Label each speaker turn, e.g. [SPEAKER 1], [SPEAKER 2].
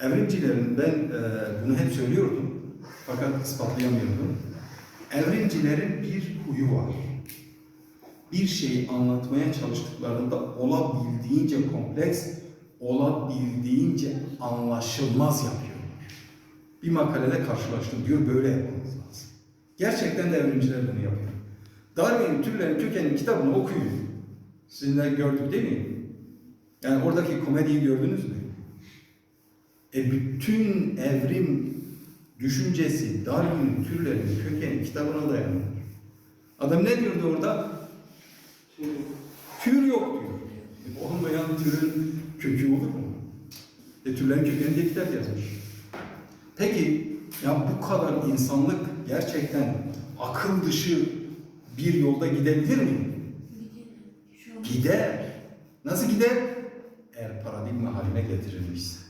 [SPEAKER 1] Evrimcilerin ben e, bunu hep söylüyordum fakat ispatlayamıyordum. Evrimcilerin bir huyu var. Bir şeyi anlatmaya çalıştıklarında olabildiğince kompleks, olabildiğince anlaşılmaz yapıyorlar. Bir makalede karşılaştım diyor böyle yapmamız lazım. Gerçekten de evrimciler bunu yapıyor. Darwin'in Türlerin Kökeni kitabını okuyun. Sizinle gördük değil mi? Yani oradaki komediyi gördünüz mü? E bütün evrim düşüncesi Darwin'in Türlerin Kökeni kitabına dayanıyor. Adam ne diyordu orada? Tür yok diyor. E, olmayan türün kökü olur mu? E, türlerin kökeni diye kitap yazmış. Peki ya bu kadar insanlık gerçekten akıl dışı bir yolda gidebilir mi? Gider. Nasıl gider? Eğer paradigma haline getirilmişse.